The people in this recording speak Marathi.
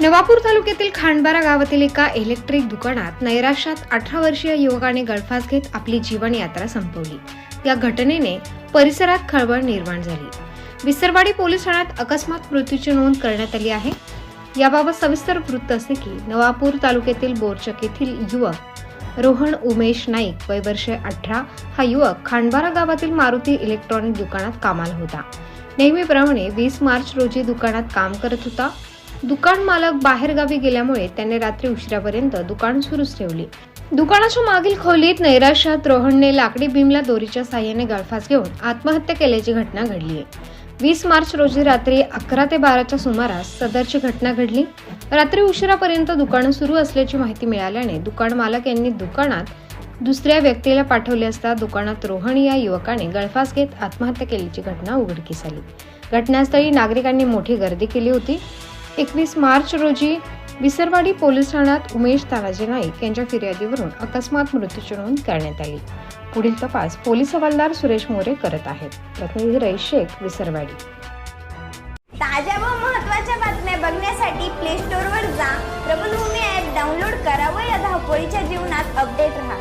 नवापूर तालुक्यातील खांडबारा गावातील एका इलेक्ट्रिक दुकानात नैराश्यात अठरा वर्षीय युवकाने गळफास घेत आपली जीवनयात्रा संपवली. या घटनेने परिसरात खळबळ निर्माण झाली. विसरवाडी पोलीस ठाण्यात अकस्मात मृत्यूची नोंद करण्यात आली आहे. याबाबत सविस्तर वृत्त असे की नवापूर तालुक्यातील बोरचक येथील युवक रोहन उमेश नाईक वय वर्षे अठरा हा युवक खांडबारा गावातील मारुती इलेक्ट्रॉनिक दुकानात कामाला होता. नेहमीप्रमाणे वीस मार्च रोजी दुकानात काम करत होता. दुकान मालक बाहेरगावी गेल्यामुळे त्याने रात्री उशिरापर्यंत दुकान सुरूच ठेवली. दुकानाच्या मागील खोलीत नैराश्यात रोहनने लाकडी भीमला दोरीच्या साह्याने गळफास घेऊन आत्महत्या केल्याची घटना घडली आहे. वीस मार्च रोजी रात्री अकरा ते बाराच्या सुमारास सदरची घटना घडली. रात्री उशिरापर्यंत दुकानं सुरू असल्याची माहिती मिळाल्याने दुकान मालक यांनी दुकानात दुसऱ्या व्यक्तीला पाठवले असता दुकानात रोहन या युवकाने गळफास घेत आत्महत्या केल्याची घटना उघडकीस आली. घटनास्थळी नागरिकांनी मोठी गर्दी केली होती. एकवीस मार्च रोजी विसरवाडी पोलीस ठाण्यात उमेश तानाजी नाईक यांच्या फिर्यादीवरून अकस्मात मृत्यूची नोंद करण्यात आली. पुढील तपास पोलीस हवालदार सुरेश मोरे करत आहेत. प्रतिनिधी रई शेख विसरवाडी. ताज्या व महत्त्वाच्या बातम्या बघण्यासाठी प्ले स्टोअरवर जा. प्रबलभूमी ॲप डाउनलोड करा व या धावपळीच्या जीवनात अपडेट राहा.